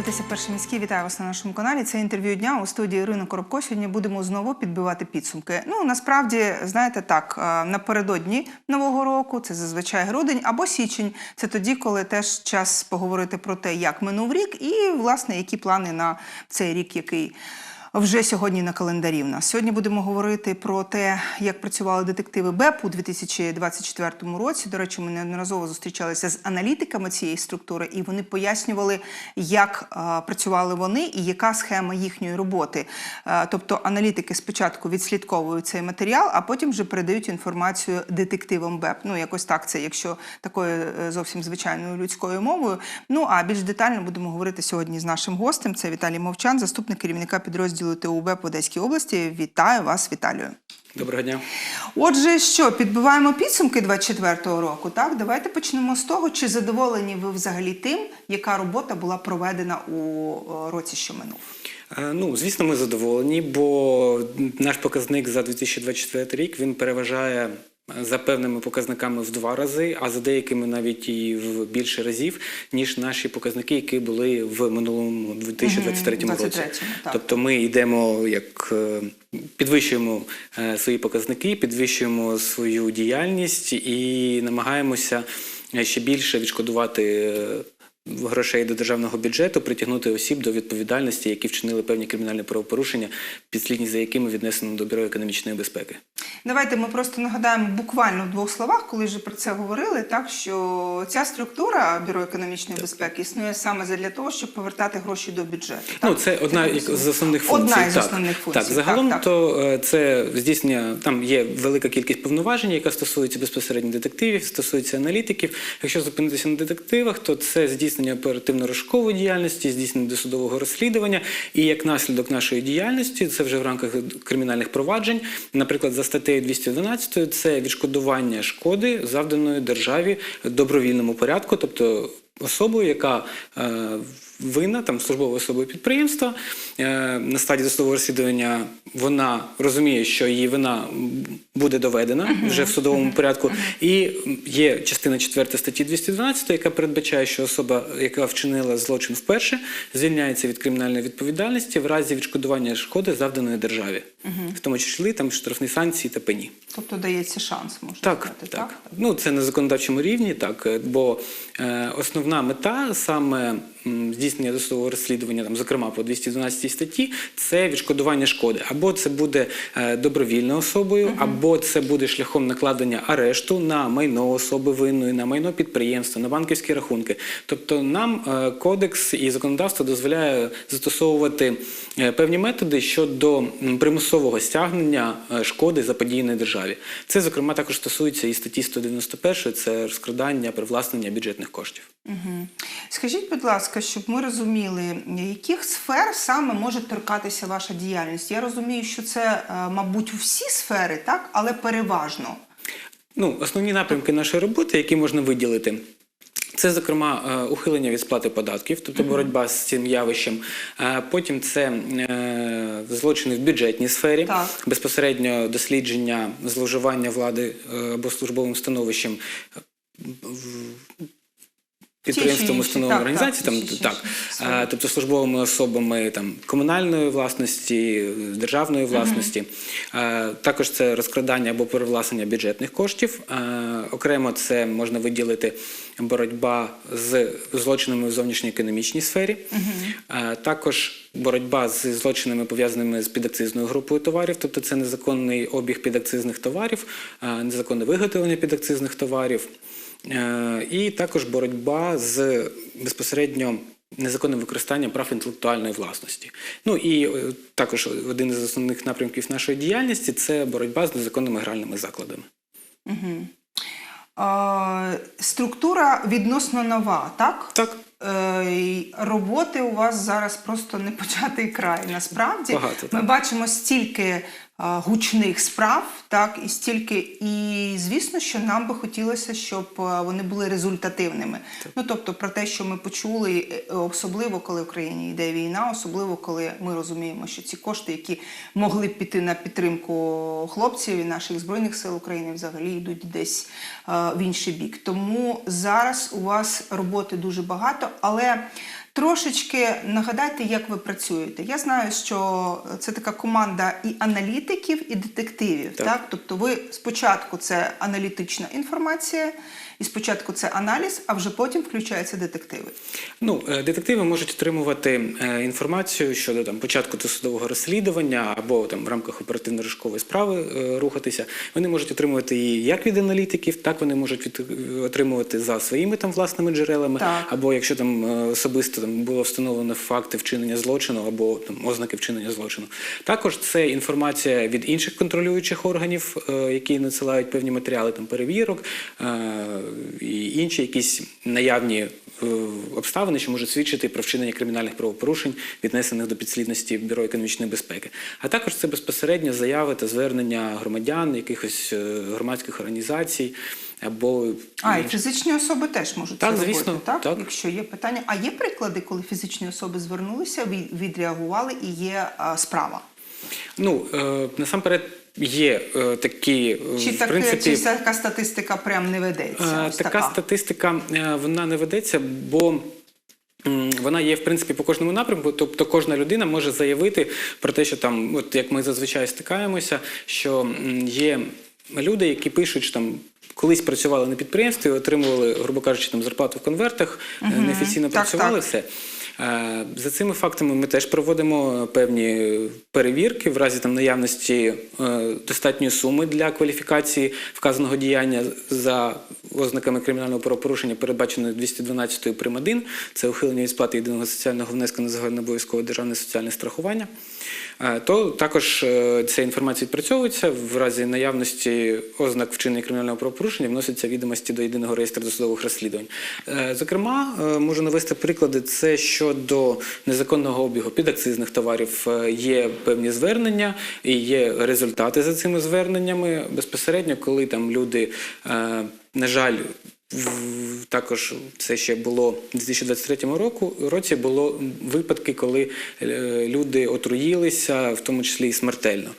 дивитеся перший міський. Вітаю вас на нашому каналі. Це інтерв'ю дня у студії Ірина Коробко. Сьогодні будемо знову підбивати підсумки. Ну насправді, знаєте, так е, напередодні нового року, це зазвичай грудень або січень. Це тоді, коли теж час поговорити про те, як минув рік, і власне які плани на цей рік, який. Вже сьогодні на календарі в нас. Сьогодні будемо говорити про те, як працювали детективи БЕП у 2024 році. До речі, ми неодноразово зустрічалися з аналітиками цієї структури, і вони пояснювали, як е, працювали вони і яка схема їхньої роботи. Е, тобто аналітики спочатку відслідковують цей матеріал, а потім вже передають інформацію детективам БЕП. Ну, якось так це, якщо такою е, зовсім звичайною людською мовою. Ну а більш детально будемо говорити сьогодні з нашим гостем. Це Віталій Мовчан, заступник керівника підрозділу ТУ ТУБ по Одеській області. Вітаю вас, Віталію. Доброго дня. Отже, що підбиваємо підсумки 24-го року. Так, давайте почнемо з того, чи задоволені ви взагалі тим, яка робота була проведена у е, році, що минув. Е, Ну, звісно, ми задоволені, бо наш показник за 2024 рік він переважає за певними показниками в два рази, а за деякими навіть і в більше разів, ніж наші показники, які були в минулому 2023 році. 23-му, так. Тобто ми йдемо як е, підвищуємо е, свої показники, підвищуємо свою діяльність і намагаємося е, ще більше відшкодувати. Грошей до державного бюджету притягнути осіб до відповідальності, які вчинили певні кримінальні правопорушення, підслідність за якими віднесено до бюро економічної безпеки. Давайте ми просто нагадаємо буквально в двох словах, коли вже про це говорили, так що ця структура бюро економічної безпеки існує саме для того, щоб повертати гроші до бюджету. Ну, це одна так із розумію? основних функцій. Одна із так. основних функцій. Так, загалом так, так. то е, це здійснення там є велика кількість повноважень, яка стосується безпосередньо детективів, стосується аналітиків. Якщо зупинитися на детективах, то це здійснення оперативно-розшукової діяльності, здійснення досудового розслідування. І як наслідок нашої діяльності, це вже в рамках кримінальних проваджень, наприклад, за статтею 212 це відшкодування шкоди, завданої державі добровільному порядку, тобто особою, яка е, винна, там службовою особою підприємства е, на стадії досудового розслідування вона розуміє, що її вина буде доведена вже в судовому порядку. І є частина 4 статті 212, яка передбачає, що особа, яка вчинила злочин вперше, звільняється від кримінальної відповідальності в разі відшкодування шкоди завданої державі, в тому числі там штрафні санкції та пені. Тобто дається шанс, можна Так, сказати. так. Ну це на законодавчому рівні, так е, бо е, основна мета саме здійснення досудового розслідування, там, зокрема по 212 статті, це відшкодування шкоди. Або це буде е, добровільною особою, або це буде шляхом накладення арешту на майно особи винної, на майно підприємства, на банківські рахунки. Тобто нам е, кодекс і законодавство дозволяє застосовувати е, певні методи щодо примусового стягнення шкоди заподіяної державі. Це, зокрема, також стосується і статті 191, це розкрадання, привласнення бюджетних коштів. Угу. Скажіть, будь ласка, щоб ми розуміли, яких сфер саме може торкатися ваша діяльність? Я розумію, що це, е, мабуть, всі сфери, так, але переважно. Ну, основні напрямки нашої роботи, які можна виділити. Це, зокрема, е, ухилення від сплати податків, тобто боротьба з цим явищем. Е, Потім це злочини в бюджетній сфері, Так. безпосередньо дослідження зловживання влади або службовим становищем підприємством, інші, установам так, так, там так, е, тобто службовими особами там комунальної власності, державної власності. Е, Також це розкрадання або перевласнення бюджетних коштів. Окремо це можна виділити боротьба з злочинами в зовнішньоекономічній сфері. Е, Також боротьба з злочинами пов'язаними з підакцизною групою товарів, тобто це незаконний обіг підакцизних товарів, незаконне виготовлення підакцизних товарів. Е, І також боротьба з безпосередньо незаконним використанням прав інтелектуальної власності. Ну і е, також один із основних напрямків нашої діяльності це боротьба з незаконними гральними закладами. Е, структура відносно нова, так? Так. Е, роботи у вас зараз просто не початий край. Насправді Багато, ми бачимо стільки гучних справ, так і стільки, і звісно, що нам би хотілося, щоб вони були результативними. Ну тобто, про те, що ми почули, е, особливо коли в Україні йде війна, особливо коли ми розуміємо, що ці кошти, які могли б піти на підтримку хлопців і наших збройних сил України, взагалі йдуть десь в інший бік. Тому зараз у вас роботи дуже багато, але Трошечки нагадайте, як ви працюєте. Я знаю, що це така команда і аналітиків, і детективів. Так. Так. Тобто, ви спочатку це аналітична інформація, і спочатку це аналіз, а вже потім включаються детективи. Ну, е, детективи можуть отримувати е, інформацію щодо там початку досудового розслідування або там в рамках оперативно-розшукової справи е, рухатися. Вони можуть отримувати її як від аналітиків, так вони можуть від, отримувати за своїми там власними джерелами, Так. або якщо там особисто там було встановлено факти вчинення злочину або там ознаки вчинення злочину. Також це інформація від інших контролюючих органів, які надсилають певні матеріали там перевірок і інші якісь наявні е, обставини, що можуть свідчити про вчинення кримінальних правопорушень, віднесених до підслідності Бюро економічної безпеки. А також це безпосередньо заяви та звернення громадян, якихось е, громадських організацій або А, і фізичні особи теж можуть Так, це звісно, робити, так? так. Якщо є питання. А є приклади, коли фізичні особи звернулися, відреагували і є а, справа? ну е, насамперед є е, такі е, Чи, в так, принципі. чи така статистика прям не ведеться? Е, Ось Така така. статистика е, вона не ведеться, бо. Вона є в принципі по кожному напрямку, тобто кожна людина може заявити про те, що там, от як ми зазвичай стикаємося, що є люди, які пишуть, що там колись працювали на підприємстві, отримували, грубо кажучи, там зарплату в конвертах, е, неофіційно Так, працювали так. все. Е, За цими фактами ми теж проводимо певні перевірки в разі там наявності е, достатньої суми для кваліфікації вказаного діяння за ознаками кримінального правопорушення, передбаченої 212 прим. 1. Це ухилення від сплати єдиного соціального внеску на загальнообов'язкове державне соціальне страхування. Е, То також е, ця інформація відпрацьовується в разі наявності ознак вчинення кримінального правопорушення, вносяться відомості до єдиного реєстру досудових розслідувань. Е, Зокрема, можу навести приклади. Це щодо незаконного обігу підакцизних товарів є певні звернення і є результати за цими зверненнями. Безпосередньо, коли там люди, на жаль, також це ще було у 2023 року, році було випадки, коли е, люди отруїлися, в тому числі і смертельно.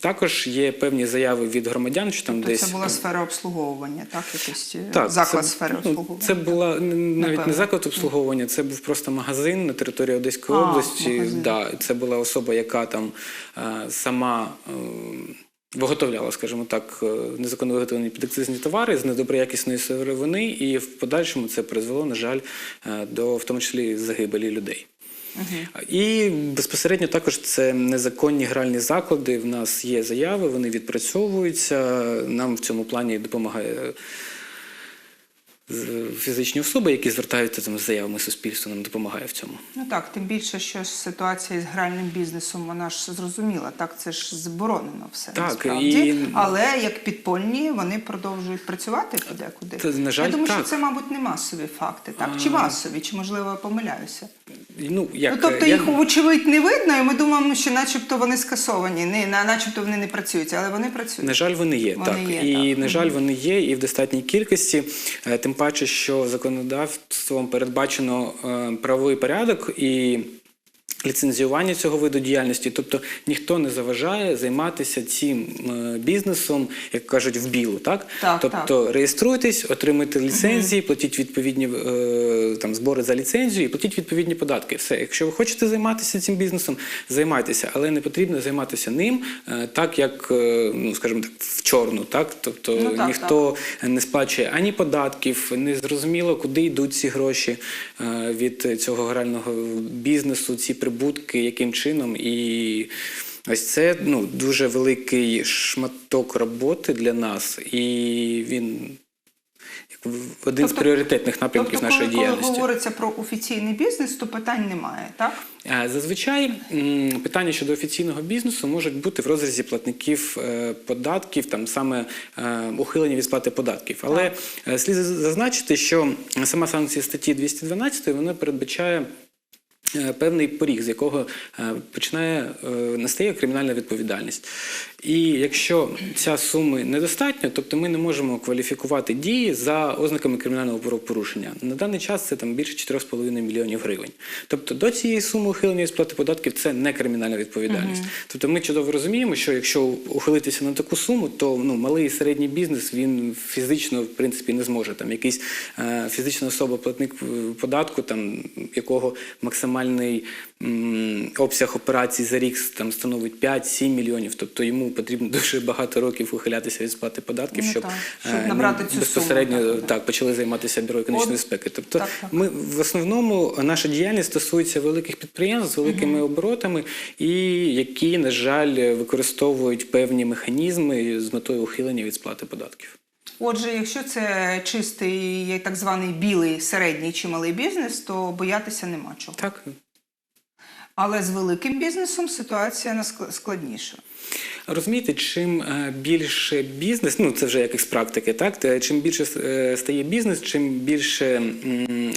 Також є певні заяви від громадян, що там Тобто десь це була сфера обслуговування, так? Якийсь е, так, заклад це, сфери ну, обслуговування. Це була навіть Напевно. не заклад обслуговування, це був просто магазин на території Одеської А, області. магазин. Да, це була особа, яка там сама. Виготовляла, скажімо так, е, незаконно виготовлені підакцизні товари з недоброякісної сировини, і в подальшому це призвело, на жаль, е, до в тому числі загибелі людей. І безпосередньо також це незаконні гральні заклади. В нас є заяви, вони відпрацьовуються. Нам в цьому плані допомагає фізичні особи, які звертаються там з заявами суспільства, нам допомагає в цьому. Ну так, тим більше, що ситуація з гральним бізнесом, вона ж зрозуміла. Так, це ж заборонено все Так, насправді. і- Але як підпольні вони продовжують працювати подекуди. Це, на жаль, Я думаю, так. що це, мабуть, не масові факти, так? Чи масові, чи можливо я помиляюся? Ну, як, ну, тобто як... їх вочевидь не видно, і ми думаємо, що начебто вони скасовані, не, начебто вони не працюють, але вони працюють. На жаль, вони є. Вони так. є, і, так. на жаль, вони є і в достатній кількості. Е, Тим паче, що законодавством передбачено е, правовий порядок і. Ліцензіювання цього виду діяльності, тобто ніхто не заважає займатися цим е, бізнесом, як кажуть, в білу, так? Так, тобто реєструйтесь, отримуйте ліцензії, платіть відповідні е, там збори за ліцензію і платіть відповідні податки. Все, якщо ви хочете займатися цим бізнесом, займайтеся, але не потрібно займатися ним е, так, як ну скажімо так, в чорну, так? Тобто Ну, так, ніхто не сплачує ані податків, не зрозуміло, куди йдуть ці гроші від цього грального бізнесу, ці прибутки, яким чином. І ось це ну, дуже великий шматок роботи для нас, і він один з Тобто- пріоритетних напрямків Тобто, нашої коли, коли говориться про офіційний бізнес, то питань немає, так? Зазвичай питання щодо офіційного бізнесу можуть бути в розрізі платників е, податків, там саме е, ухилення від сплати податків. Але е, слід зазначити, що сама санкція статті 212 вона передбачає. Е, певний поріг, з якого е, починає е, настає кримінальна відповідальність. І якщо ця суми недостатньо, тобто ми не можемо кваліфікувати дії за ознаками кримінального правопорушення. На даний час це там більше 4,5 мільйонів гривень. Тобто до цієї суми ухилення від сплати податків це не кримінальна відповідальність. Тобто ми чудово розуміємо, що якщо ухилитися на таку суму, то ну малий і середній бізнес він фізично в принципі не зможе. Там якийсь е, фізична особа, платник податку, там якого максимальний обсяг операцій за рік там становить 5-7 мільйонів. Тобто йому потрібно дуже багато років ухилятися від сплати податків, Ну, щоб, так, щоб е, набрати цю суму, безпосередньо так, так, так. почали займатися бюро економічної безпеки. Тобто так, так. ми в основному наша діяльність стосується великих підприємств з великими оборотами, і які, на жаль, використовують певні механізми з метою ухилення від сплати податків. Отже, якщо це чистий так званий білий середній чи малий бізнес, то боятися нема чого. Так, Але з великим бізнесом ситуація складніша. Розумієте, чим е, більше бізнес, ну це вже як з практики, так чим більше е, стає бізнес, чим більше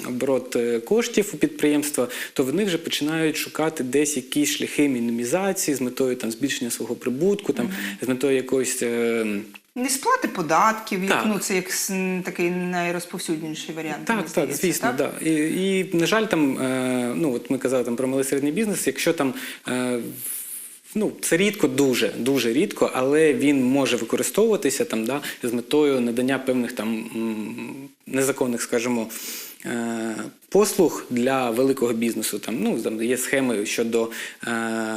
оборот е, коштів у підприємства, то вони вже починають шукати десь якісь шляхи мінімізації з метою там збільшення свого прибутку, там з метою якоїсь. Не сплати податків, як, Так. ну це як такий найрозповсюдніший варіант. Так, так, здається, звісно, так? Да. І, і на жаль, там, е, ну от ми казали там про малий середній бізнес. Якщо там е, ну це рідко, дуже дуже рідко, але він може використовуватися там, да, з метою надання певних там незаконних, скажімо. е, Послуг для великого бізнесу там ну там є схеми щодо е,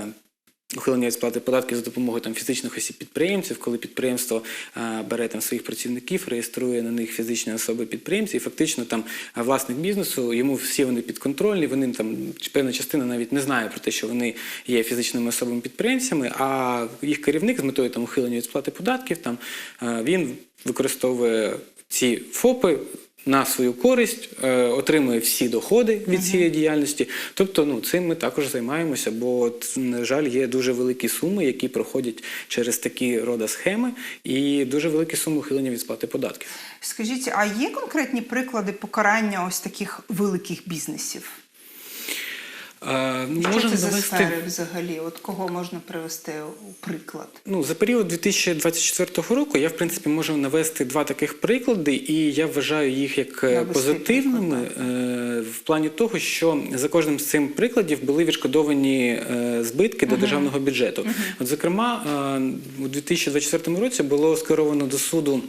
ухилення від сплати податків за допомогою там фізичних осіб підприємців, коли підприємство е, бере там своїх працівників, реєструє на них фізичні особи підприємці, і фактично там власник бізнесу, йому всі вони підконтрольні, вони там певна частина навіть не знає про те, що вони є фізичними особами підприємцями, а їх керівник з метою там ухилення від сплати податків, там е, він використовує ці ФОПи на свою користь, е, отримує всі доходи від цієї діяльності. Тобто, ну цим ми також займаємося, бо на жаль, є дуже великі суми, які проходять через такі рода схеми, і дуже великі суми ухилення від сплати податків. Скажіть, а є конкретні приклади покарання ось таких великих бізнесів? Е, ну, Що можемо це за сфери взагалі? От кого можна привести у приклад? Ну, за період 2024 року я, в принципі, можу навести два таких приклади, і я вважаю їх як е, Навести позитивними е, в плані того, що за кожним з цих прикладів були відшкодовані е, збитки до державного бюджету. От, зокрема, е, у 2024 році було скеровано до суду.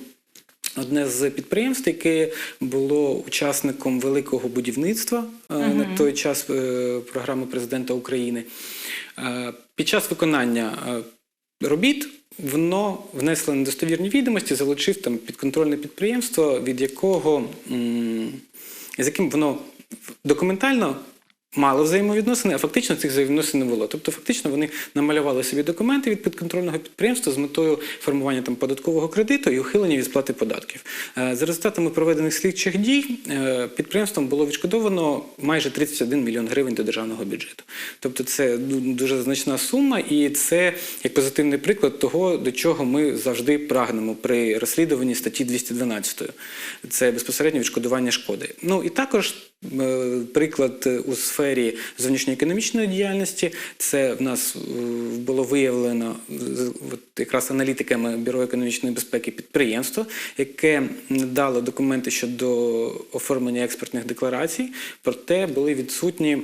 Одне з підприємств, яке було учасником великого будівництва е, на той час е, програми президента України. Е, Під час виконання робіт воно внесло недостовірні відомості, залучив там підконтрольне підприємство, від якого з яким воно документально. Мало взаємовідносини, а фактично цих взаємовідносин не було. Тобто, фактично, вони намалювали собі документи від підконтрольного підприємства з метою формування там податкового кредиту і ухилення від сплати податків. Е, За результатами проведених слідчих дій е, підприємством було відшкодовано майже 31 мільйон гривень до державного бюджету. Тобто, це дуже значна сума, і це як позитивний приклад того, до чого ми завжди прагнемо при розслідуванні статті 212. Це безпосередньо відшкодування шкоди. Ну і також приклад е, у сфері зовнішньоекономічної діяльності. Це в нас е, було виявлено якраз аналітиками Бюро економічної безпеки підприємство, яке дало документи щодо оформлення експортних декларацій, проте були відсутні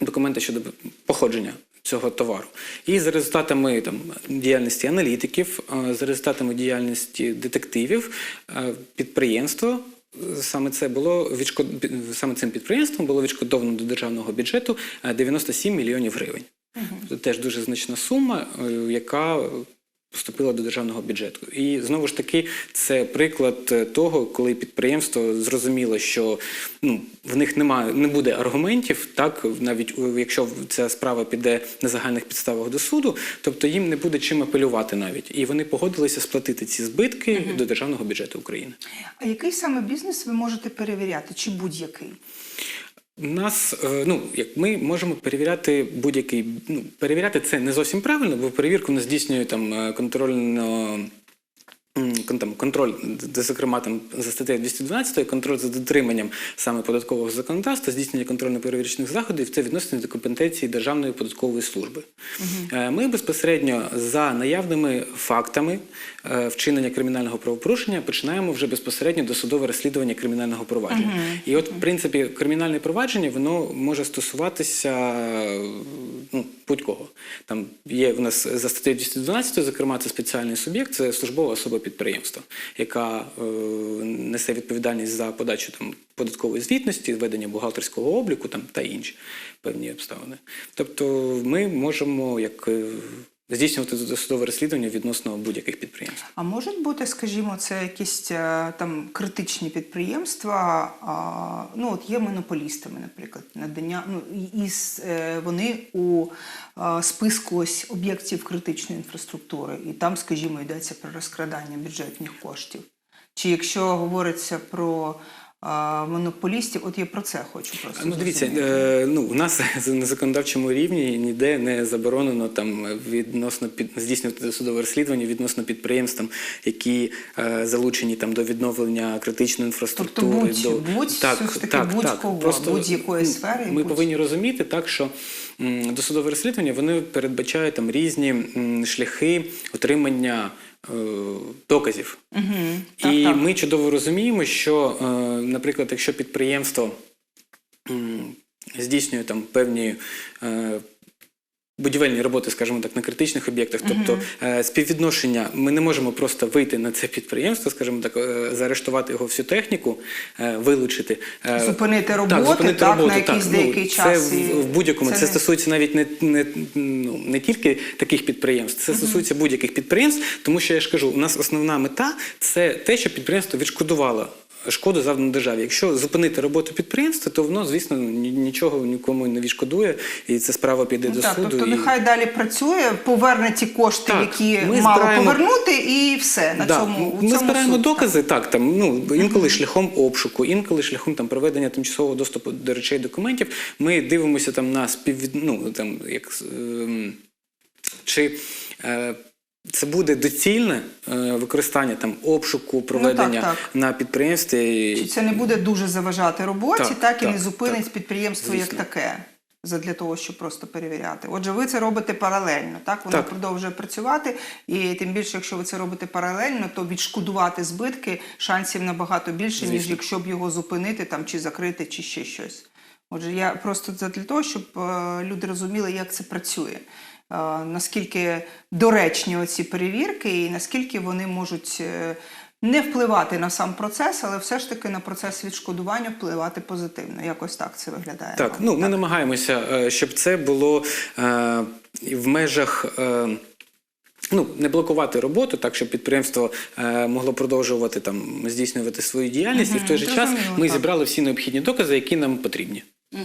документи щодо походження. Цього товару. І за результатами там, діяльності аналітиків, е, за результатами діяльності детективів, е, підприємство е, саме це було відшкод... саме цим підприємством було відшкодовано до державного бюджету е, 97 мільйонів гривень. Це теж дуже значна сума, е, яка поступила до державного бюджету. І знову ж таки, це приклад е, того, коли підприємство зрозуміло, що ну, в них немає, не буде аргументів, так навіть якщо ця справа піде на загальних підставах до суду, тобто їм не буде чим апелювати навіть. І вони погодилися сплатити ці збитки до державного бюджету України. А який саме бізнес ви можете перевіряти? Чи будь-який? Нас, е, ну як ми можемо перевіряти будь-який. Ну, перевіряти це не зовсім правильно, бо перевірку не здійснює там е, контрольно. там, контроль, зокрема там за статтею 212, контроль за дотриманням саме податкового законодавства, здійснення контрольно-перевірочних заходів, це відносини до компетенції Державної податкової служби. Е, Ми безпосередньо за наявними фактами вчинення кримінального правопорушення починаємо вже безпосередньо досудове розслідування кримінального провадження. І от, в принципі, кримінальне провадження воно може стосуватися е, ну, будь-кого. Там є у нас за статтею 212, зокрема, це спеціальний суб'єкт, це службова особа підприємства, яка е, несе відповідальність за подачу там податкової звітності, ведення бухгалтерського обліку там та інші певні обставини. Тобто, ми можемо як е, здійснювати досудове розслідування відносно будь-яких підприємств. А можуть бути, скажімо, це якісь е, там критичні підприємства, ну от є монополістами, наприклад, надання, ну і, е, вони у е, списку ось об'єктів критичної інфраструктури, і там, скажімо, йдеться про розкрадання бюджетних коштів. Чи якщо говориться про монополістів, от я про це хочу просто. Ну, дивіться, е, ну, у нас на законодавчому рівні ніде не заборонено там відносно під здійснювати досудове розслідування відносно підприємств, там, які е, залучені там до відновлення критичної інфраструктури. Тобто будь- до будь все ж таки будь-кого, будь-якої сфери, Ми будь- повинні розуміти так, що м, досудове розслідування вони передбачають там різні м, шляхи отримання доказів. Угу. Так, І так. ми чудово розуміємо, що, е, наприклад, якщо підприємство здійснює там певні е, будівельні роботи, скажімо так, на критичних об'єктах, тобто е, співвідношення, ми не можемо просто вийти на це підприємство, скажімо так, е, заарештувати його всю техніку, е, вилучити. Зупинити роботи, так, на якийсь деякий час Це і в, в будь-якому. це Це, стосується навіть не, не, ну, не тільки таких підприємств, це стосується будь-яких підприємств, тому що я ж кажу, у нас основна мета це те, щоб підприємство відшкодувало. Шкоду завдану державі. Якщо зупинити роботу підприємства, то воно, звісно, нічого нікому не відшкодує, і ця справа піде Ну, до так, суду. тобто і... нехай далі працює, поверне ті кошти, Так, які ми мало збираємо- повернути, і все на Да, цьому ми цьому збираємо суть, докази, так там ну інколи шляхом обшуку, інколи шляхом там проведення тимчасового доступу до речей документів. Ми дивимося там на співвід... ну, там як ем, чи. Е, це буде доцільне е, використання там обшуку, проведення Ну, так. на підприємстві. Чи це не буде дуже заважати роботі, так, Так, і не зупинить так. підприємство як Звісно. таке. Для того, щоб просто перевіряти. Отже, ви це робите паралельно, так? Воно Так. продовжує працювати, і тим більше, якщо ви це робите паралельно, то відшкодувати збитки шансів набагато більше, ніж якщо б його зупинити там чи закрити, чи ще щось. Отже, я просто для того, щоб е, люди розуміли, як це працює. Е, наскільки доречні оці перевірки, і наскільки вони можуть е, не впливати на сам процес, але все ж таки на процес відшкодування впливати позитивно. Якось так це виглядає. Так, вам. ну ми намагаємося, е, щоб це було е, в межах. е, Ну, не блокувати роботу, так щоб підприємство е, могло продовжувати там здійснювати свою діяльність, і в той же час ми так. зібрали всі необхідні докази, які нам потрібні. А,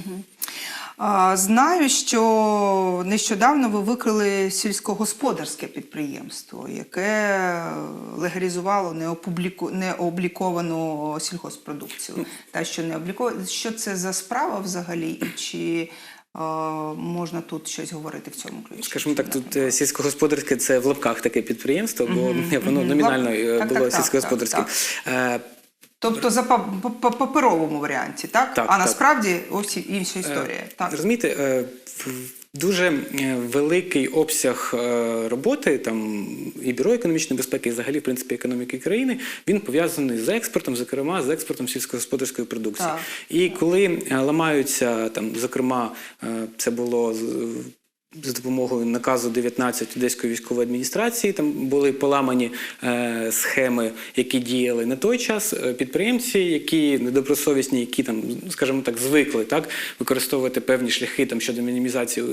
Знаю, що нещодавно ви викрили сільськогосподарське підприємство, яке легалізувало неопубліку... необліковану сільгоспродукцію. Та що не обліковано. Що це за справа взагалі, і чи можна тут щось говорити в цьому ключі? Скажімо так, тут е, сільськогосподарське це в лапках таке підприємство, бо воно номінально було так, так, сільськогосподарським. Е, Тобто за па- па- па- паперовому варіанті, так? Так, а так. насправді ось інша історія. так. Розумієте, е, дуже е, великий обсяг е, роботи там і бюро економічної безпеки, і взагалі, в принципі, економіки країни, він пов'язаний з експортом, зокрема з експортом сільськогосподарської продукції. Так. І коли е, ламаються там, зокрема, е, це було з- з допомогою наказу 19 Одеської військової адміністрації там були поламані е, схеми, які діяли на той час. Е, Підприємці, які недобросовісні, які там, скажімо так, звикли так використовувати певні шляхи там щодо мінімізації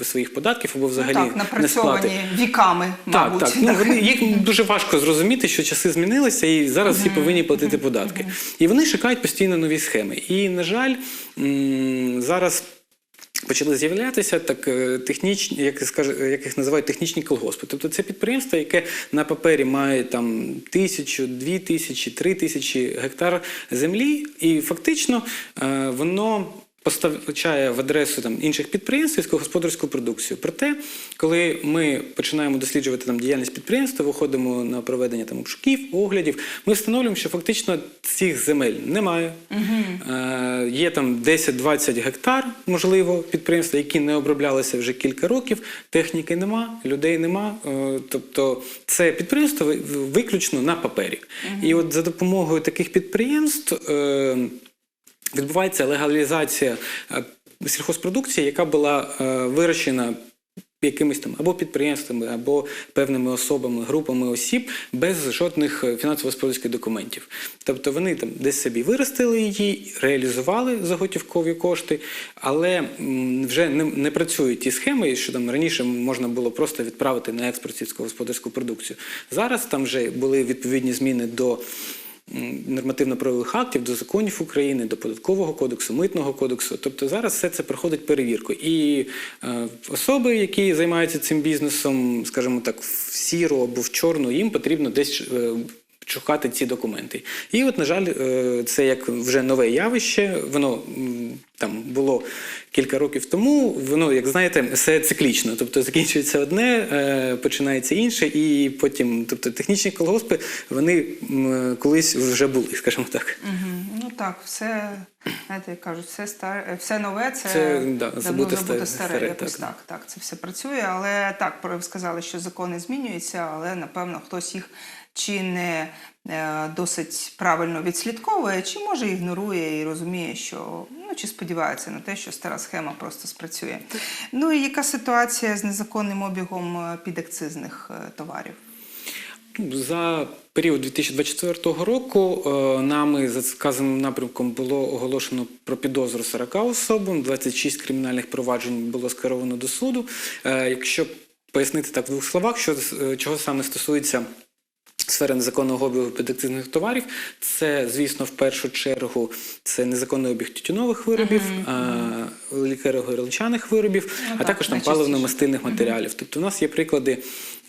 і своїх податків або взагалі ну, так, не напрацьовані сплати. віками, мабуть. Так, так. Ну, вони, їх дуже важко зрозуміти, що часи змінилися, і зараз всі повинні платити податки. І вони шукають постійно нові схеми. І, на жаль, зараз. Почали з'являтися так е, технічні, як скажу, як їх називають технічні колгоспи. Тобто це підприємство, яке на папері має там тисячу, дві тисячі, три тисячі гектар землі, і фактично е, воно Постачає в адресу там інших підприємств сільськогосподарську продукцію. Проте, коли ми починаємо досліджувати там діяльність підприємства, виходимо на проведення там обшуків, оглядів, ми встановлюємо, що фактично цих земель немає. Е, є там 10-20 гектар, можливо, підприємства, які не оброблялися вже кілька років. Техніки нема, людей нема. Е, тобто це підприємство виключно на папері. І от за допомогою таких підприємств. Е, відбувається легалізація е, сільхозпродукції, яка була е, вирощена якимись там або підприємствами, або певними особами, групами осіб без жодних е, фінансово-господарських документів. Тобто вони там десь собі виростили її, реалізували заготівкові кошти, але вже не, не працюють ті схеми, що там раніше можна було просто відправити на експорт сільськогосподарську продукцію. Зараз там вже були відповідні зміни до нормативно-правових актів, до законів України, до податкового кодексу, митного кодексу. Тобто зараз все це проходить перевірку. І е, особи, які займаються цим бізнесом, скажімо так, в сіру або в чорну, їм потрібно десь. е, Шукати ці документи. І от, на жаль, е, це як вже нове явище. Воно там було кілька років тому. Воно, як знаєте, все циклічно. Тобто закінчується одне, е, починається інше, і потім, тобто технічні колгоспи, вони колись вже були, скажімо так. Ну так, все, знаєте, як кажуть, все старе, все нове, це, Це, да, давно забуте старе, старе, якось так. так. так, це все працює. Але так, про- ви сказали, що закони змінюються, але напевно хтось їх чи не е, досить правильно відслідковує, чи може ігнорує і розуміє, що ну чи сподівається на те, що стара схема просто спрацює. Ну і яка ситуація з незаконним обігом е, підакцизних е, товарів? За період 2024 року нами за сказаним напрямком було оголошено про підозру 40 особам, 26 кримінальних проваджень було скеровано до суду. Якщо пояснити так в двох словах, що чого саме стосується. Сфери незаконного обігу підакцизних товарів це, звісно, в першу чергу це незаконний обіг тютюнових виробів, лікаро-горілчаних виробів, Ну а так, також там паливно-мастильних матеріалів. Тобто, у нас є приклади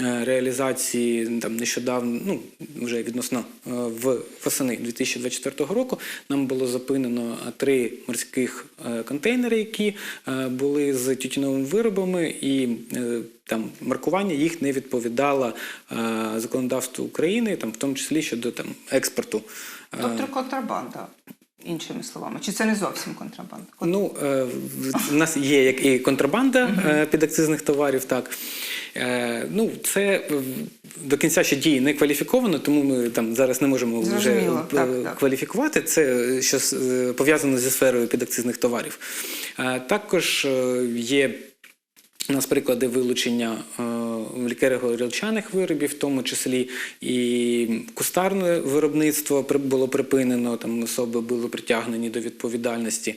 е, реалізації там нещодавно, ну вже відносно е, в восени 2024 року. Нам було зупинено е, три морських контейнери, які були з тютюновими виробами, і там маркування їх не відповідало е, законодавству України, там в тому числі щодо там експорту. Тобто контрабанда, іншими словами, чи це не зовсім контрабанда? Ну, е, в- в нас є як і контрабанда е, підакцизних товарів, так. Е, Ну, це до кінця ще діє не кваліфіковано, тому ми там зараз не можемо вже Зрозуміло, так, так. кваліфікувати. Це що пов'язано зі сферою підакцизних товарів. Також є у нас приклади вилучення е, лікеро-горілчаних виробів, в тому числі і кустарне виробництво було припинено, там особи були притягнені до відповідальності.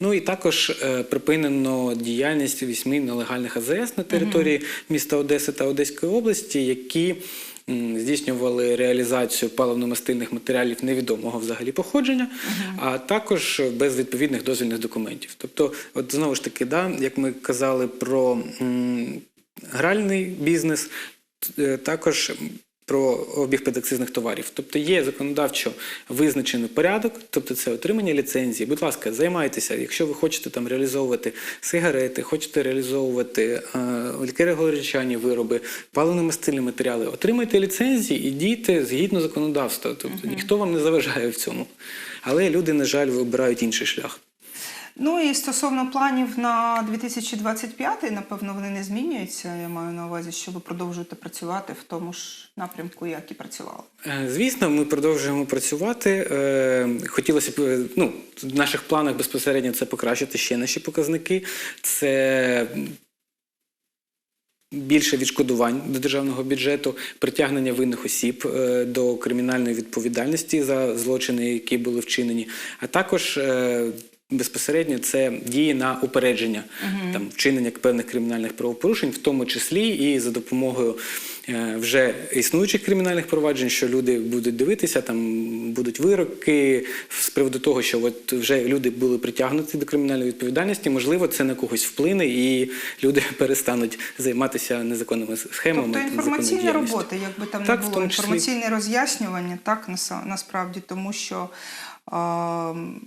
Ну і також е, припинено діяльність вісьми нелегальних АЗС на території міста Одеси та Одеської області, які здійснювали реалізацію паливно-мастильних матеріалів невідомого взагалі походження, а також без відповідних дозвільних документів. Тобто, от знову ж таки, да, як ми казали про гральний бізнес, е, також про обіг підакцизних товарів. Тобто є законодавчо визначений порядок, тобто це отримання ліцензії. Будь ласка, займайтеся. Якщо ви хочете там реалізовувати сигарети, хочете реалізовувати е, лікаро-горілчані вироби, паливно-мастильні матеріали, отримайте ліцензії і дійте згідно законодавства. Тобто ніхто вам не заважає в цьому. Але люди, на жаль, вибирають інший шлях. Ну і стосовно планів на 2025, напевно, вони не змінюються. Я маю на увазі, що ви продовжуєте працювати в тому ж напрямку, як і працювали. Е, Звісно, ми продовжуємо працювати. Е, Хотілося б е, ну, в наших планах безпосередньо це покращити ще наші показники. Це більше відшкодувань до державного бюджету, притягнення винних осіб до кримінальної відповідальності за злочини, які були вчинені, а також безпосередньо це дії на упередження там вчинення певних кримінальних правопорушень, в тому числі і за допомогою е, вже існуючих кримінальних проваджень, що люди будуть дивитися, там будуть вироки з приводу того, що от вже люди були притягнуті до кримінальної відповідальності. Можливо, це на когось вплине, і люди перестануть займатися незаконними схемами. Тобто інформаційна робота, якби там Так, не було інформаційне роз'яснювання, так насправді, тому що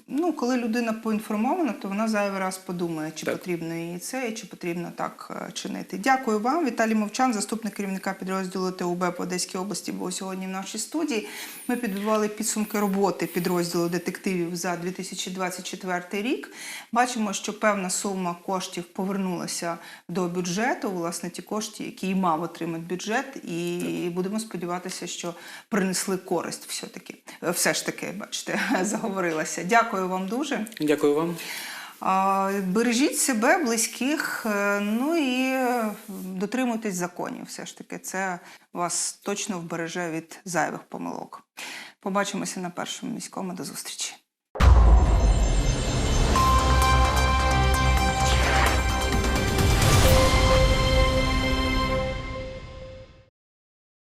ну, коли людина поінформована, то вона зайвий раз подумає, чи Так. потрібно їй це, і чи потрібно так е, чинити. Дякую вам. Віталій Мовчан, заступник керівника підрозділу ТУБ по Одеській області, був сьогодні в нашій студії. Ми підбивали підсумки роботи підрозділу детективів за 2024 рік. Бачимо, що певна сума коштів повернулася до бюджету. Власне, ті кошти, які й мав отримати бюджет, і будемо сподіватися, що принесли користь все-таки. Е, Все ж таки, бачите, заговорилася. Дякую вам дуже. Дякую вам. Бережіть себе, близьких, е, ну і е, дотримуйтесь законів. Все ж таки, це вас точно вбереже від зайвих помилок. Побачимося на першому міському. До зустрічі.